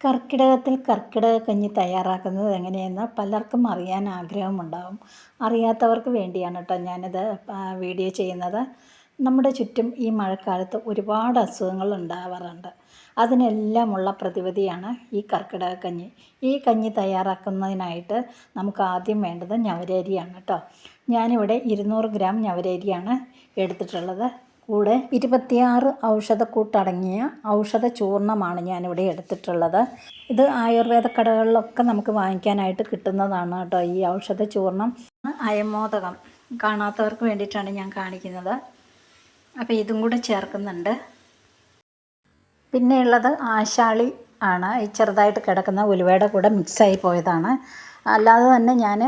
കർക്കിടകത്തിൽ കർക്കിടക കഞ്ഞി തയ്യാറാക്കുന്നത് എങ്ങനെയെന്ന് പലർക്കും അറിയാൻ ആഗ്രഹമുണ്ടാകും അറിയാത്തവർക്ക് വേണ്ടിയാണ് കേട്ടോ ഞാനിത് വീഡിയോ ചെയ്യുന്നത്. നമ്മുടെ ചുറ്റും ഈ മഴക്കാലത്ത് ഒരുപാട് അസുഖങ്ങൾ ഉണ്ടാവാറുണ്ട്. അതിനെല്ലാമുള്ള പ്രതിവിധിയാണ് ഈ കർക്കിടക കഞ്ഞി. ഈ കഞ്ഞി തയ്യാറാക്കുന്നതിനായിട്ട് നമുക്ക് ആദ്യം വേണ്ടത് ഞവരരിയാണ് കേട്ടോ ഞാനിവിടെ ഇരുന്നൂറ് ഗ്രാം ഞവരരിയാണ് എടുത്തിട്ടുള്ളത്. കൂടെ ഇരുപത്തിയാറ് ഔഷധക്കൂട്ടടങ്ങിയ ഔഷധ ചൂർണമാണ് ഞാനിവിടെ എടുത്തിട്ടുള്ളത്. ഇത് ആയുർവേദ കടകളിലൊക്കെ നമുക്ക് വാങ്ങിക്കാനായിട്ട് കിട്ടുന്നതാണ് കേട്ടോ ഈ ഔഷധ ചൂർണം അയമോദകം കാണാത്തവർക്ക് വേണ്ടിയിട്ടാണ് ഞാൻ കാണിക്കുന്നത്. അപ്പോൾ ഇതും കൂടെ ചേർക്കുന്നുണ്ട്. പിന്നെയുള്ളത് ആശാളി ആണ്. ഈ ചെറുതായിട്ട് കിടക്കുന്ന ഉലുവയുടെ കൂടെ മിക്സായി പോയതാണ്. അല്ലാതെ തന്നെ ഞാൻ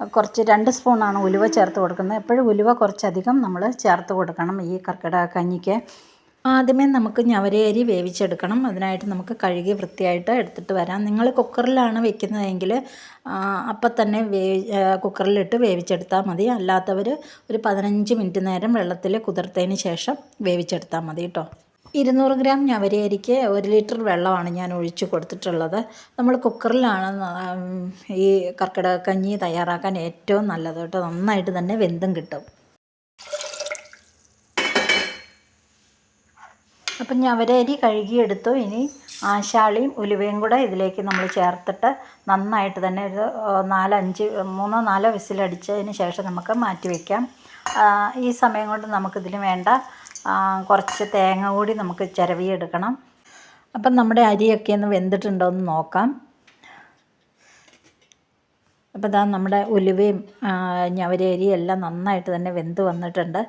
കുറച്ച് രണ്ട് സ്പൂണാണ് ഉലുവ ചേർത്ത് കൊടുക്കുന്നത്. എപ്പോഴും ഉലുവ കുറച്ചധികം നമ്മൾ ചേർത്ത് കൊടുക്കണം ഈ കർക്കിടക കഞ്ഞിക്ക്. ആദ്യമേ നമുക്ക് ഞവരയരി വേവിച്ചെടുക്കണം. അതിനായിട്ട് നമുക്ക് കഴുകി വൃത്തിയായിട്ട് എടുത്തിട്ട് വരാം. നിങ്ങൾ കുക്കറിലാണ് വെക്കുന്നതെങ്കിൽ അപ്പം തന്നെ വേ കുക്കറിലിട്ട് വേവിച്ചെടുത്താൽ മതി. അല്ലാത്തവർ ഒരു പതിനഞ്ച് മിനിറ്റ് നേരം വെള്ളത്തിൽ കുതിർത്തതിന് ശേഷം വേവിച്ചെടുത്താൽ മതി കേട്ടോ. ഇരുന്നൂറ് ഗ്രാം ഞവരയരിക്ക് ഒരു ലിറ്റർ വെള്ളമാണ് ഞാൻ ഒഴിച്ച് കൊടുത്തിട്ടുള്ളത്. നമ്മൾ കുക്കറിലാണ് ഈ കർക്കിടക കഞ്ഞി തയ്യാറാക്കാൻ ഏറ്റവും നല്ലത് കേട്ടോ. നന്നായിട്ട് തന്നെ വെന്തും കിട്ടും. അപ്പം ഞവരരി കഴുകിയെടുത്തു. ഇനി ആശാളിയും ഉലുവയും കൂടെ ഇതിലേക്ക് നമ്മൾ ചേർത്തിട്ട് നന്നായിട്ട് തന്നെ ഒരു നാലഞ്ച് മൂന്നോ നാലോ വിസിലടിച്ചതിന് ശേഷം നമുക്ക് മാറ്റി വയ്ക്കാം ഈ സമയം കൊണ്ട് നമുക്കിതിന് വേണ്ട കുറച്ച് തേങ്ങ കൂടി നമുക്ക് ചിരവിയെടുക്കണം. അപ്പം നമ്മുടെ അരിയൊക്കെ ഒന്ന് വെന്തിട്ടുണ്ടോ എന്ന് നോക്കാം. അപ്പോൾ ഇതാ നമ്മുടെ ഉലുവയും ഞവരേരിയും എല്ലാം നന്നായിട്ട് തന്നെ വെന്ത് വന്നിട്ടുണ്ട്.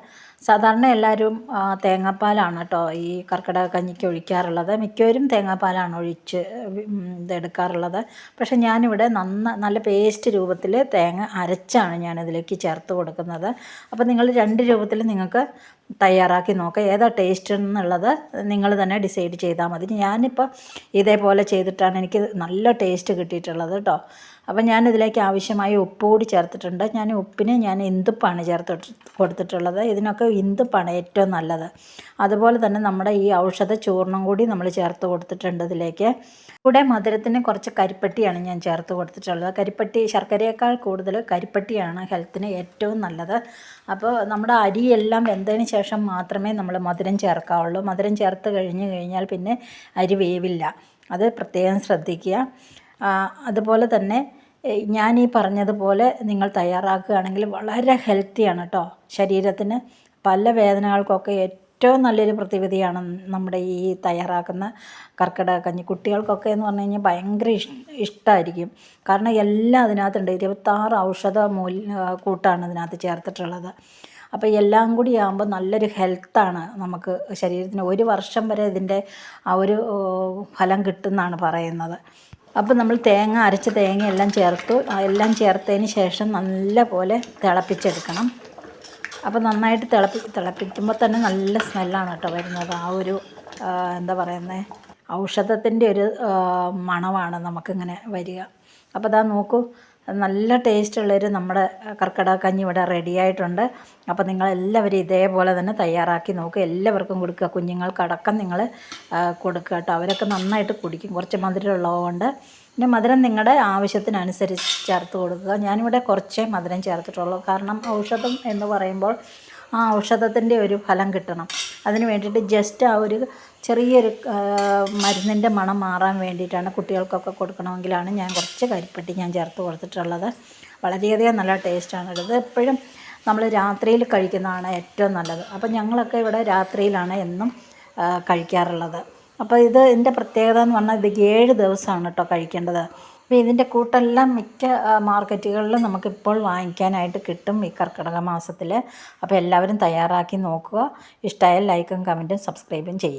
സാധാരണ എല്ലാവരും തേങ്ങാപ്പാലാണ് കേട്ടോ ഈ കർക്കിടക കഞ്ഞിക്ക് ഒഴിക്കാറുള്ളത്. മിക്കവരും തേങ്ങാപ്പാലാണ് ഒഴിച്ച് ഇതെടുക്കാറുള്ളത് പക്ഷെ ഞാനിവിടെ നന്ന നല്ല പേസ്റ്റ് രൂപത്തിൽ തേങ്ങ അരച്ചാണ് ഞാനിതിലേക്ക് ചേർത്ത് കൊടുക്കുന്നത്. അപ്പോൾ നിങ്ങൾ രണ്ട് രൂപത്തിൽ നിങ്ങൾക്ക് തയ്യാറാക്കി നോക്കുക ഏതാ ടേസ്റ്റ് എന്നുള്ളത് നിങ്ങൾ തന്നെ ഡിസൈഡ് ചെയ്താൽ മതി. ഞാനിപ്പോൾ ഇതേപോലെ ചെയ്തിട്ടാണ് എനിക്ക് നല്ല ടേസ്റ്റ് കിട്ടിയിട്ടുള്ളത് കേട്ടോ. അപ്പോൾ ഞാനിതിലേക്ക് ആവശ്യമായ ഉപ്പ് കൂടി ചേർത്തിട്ടുണ്ട്. ഞാൻ ഉപ്പിന് ഞാൻ ഇന്തുപ്പാണ് ചേർത്ത് കൊടുത്തിട്ടുള്ളത്. ഇതിനൊക്കെ ഇന്തുപ്പാണ് ഏറ്റവും നല്ലത്. അതുപോലെ തന്നെ നമ്മുടെ ഈ ഔഷധ ചൂർണം കൂടി നമ്മൾ ചേർത്ത് കൊടുത്തിട്ടുണ്ട് ഇതിലേക്ക്. കൂടെ മധുരത്തിന് കുറച്ച് കരിപ്പട്ടിയാണ് ഞാൻ ചേർത്ത് കൊടുത്തിട്ടുള്ളത്. കരിപ്പട്ടി ശർക്കരയേക്കാൾ കൂടുതൽ കരിപ്പട്ടിയാണ് ഹെൽത്തിന് ഏറ്റവും നല്ലത്. അപ്പോൾ നമ്മുടെ അരിയെല്ലാം വെന്തതിന് ശേഷം മാത്രമേ നമ്മൾ മധുരം ചേർക്കാവുള്ളൂ. മധുരം ചേർത്ത് കഴിഞ്ഞ് കഴിഞ്ഞാൽ പിന്നെ അരി വേവില്ല. അത് പ്രത്യേകം ശ്രദ്ധിക്കുക. അതുപോലെ തന്നെ ഞാൻ ഈ പറഞ്ഞതുപോലെ നിങ്ങൾ തയ്യാറാക്കുകയാണെങ്കിൽ വളരെ ഹെൽത്തിയാണ് കേട്ടോ ശരീരത്തിന് പല വേദനകൾക്കൊക്കെ ഏറ്റവും നല്ലൊരു പ്രതിവിധിയാണ് നമ്മുടെ ഈ തയ്യാറാക്കുന്ന കർക്കിടക കഞ്ഞി. കുട്ടികൾക്കൊക്കെ എന്ന് പറഞ്ഞു കഴിഞ്ഞാൽ ഭയങ്കര ഇഷ് ഇഷ്ടമായിരിക്കും കാരണം എല്ലാം അതിനകത്തുണ്ട്. ഇരുപത്താറ് ഔഷധ മൂല്യ കൂട്ടാണ് ഇതിനകത്ത് ചേർത്തിട്ടുള്ളത്. അപ്പോൾ എല്ലാം കൂടി ആകുമ്പോൾ നല്ലൊരു ഹെൽത്താണ് നമുക്ക് ശരീരത്തിന്. ഒരു വർഷം വരെ ഇതിന്റെ ആ ഒരു ഫലം കിട്ടുമെന്നാണ് പറയുന്നത്. അപ്പോൾ നമ്മൾ തേങ്ങ അരച്ച തേങ്ങ എല്ലാം ചേർത്തു. എല്ലാം ചേർത്തതിന് ശേഷം നല്ല പോലെ തിളപ്പിച്ചെടുക്കണം. അപ്പോൾ നന്നായിട്ട് തിളപ്പി തിളപ്പിക്കുമ്പോൾ തന്നെ നല്ല സ്മെല്ലാണ് കേട്ടോ വരുന്നത്. ആ ഒരു എന്താ പറയുന്നത് ഔഷധത്തിന്റെ ഒരു മണമാണ് നമുക്കിങ്ങനെ വരിക. അപ്പോൾ അതാ നോക്കൂ നല്ല ടേസ്റ്റുള്ളൊരു നമ്മുടെ കർക്കിടക കഞ്ഞി ഇവിടെ റെഡിയായിട്ടുണ്ട് അപ്പോൾ നിങ്ങളെല്ലാവരും ഇതേപോലെ തന്നെ തയ്യാറാക്കി നോക്കുക എല്ലാവർക്കും കൊടുക്കുക. കുഞ്ഞുങ്ങൾക്കടക്കം നിങ്ങൾ കൊടുക്കുക കേട്ടോ. അവരൊക്കെ നന്നായിട്ട് കുടിക്കും. കുറച്ച് മധുരം ഉള്ളതുകൊണ്ട് പിന്നെ മധുരം നിങ്ങളുടെ ആവശ്യത്തിനനുസരിച്ച് ചേർത്ത് കൊടുക്കുക. ഞാനിവിടെ കുറച്ചേ മധുരം ചേർത്തിട്ടുള്ളൂ. കാരണം ഔഷധം എന്ന് പറയുമ്പോൾ ആ ഔഷധത്തിന്റെ ഒരു ഫലം കിട്ടണം. അതിന് വേണ്ടിയിട്ട് ജസ്റ്റ് ആ ഒരു ചെറിയൊരു മരുന്നിന്റെ മണം മാറാൻ വേണ്ടിയിട്ടാണ് കുട്ടികൾക്കൊക്കെ കൊടുക്കണമെങ്കിലാണ് ഞാൻ കുറച്ച് കരിപ്പെട്ടി ഞാൻ ചേർത്ത് കൊടുത്തിട്ടുള്ളത്. വളരെയധികം നല്ല ടേസ്റ്റാണ് ഉള്ളത് എപ്പോഴും നമ്മൾ രാത്രിയിൽ കഴിക്കുന്നതാണ് ഏറ്റവും നല്ലത്. അപ്പം ഞങ്ങളൊക്കെ ഇവിടെ രാത്രിയിലാണ് എന്നും കഴിക്കാറുള്ളത്. അപ്പോൾ ഇത് ഇതിന്റെ പ്രത്യേകത എന്ന് പറഞ്ഞാൽ ഇത് ഏഴ് ദിവസമാണ് കേട്ടോ കഴിക്കേണ്ടത്. അപ്പോൾ ഇതിന്റെ കൂട്ടെല്ലാം മിക്ക മാർക്കറ്റുകളിലും നമുക്കിപ്പോൾ വാങ്ങിക്കാനായിട്ട് കിട്ടും ഈ കർക്കിടക മാസത്തിൽ അപ്പോൾ എല്ലാവരും തയ്യാറാക്കി നോക്കുക. ഇഷ്ടമായാൽ ലൈക്കും കമന്റും സബ്സ്ക്രൈബും ചെയ്യുക.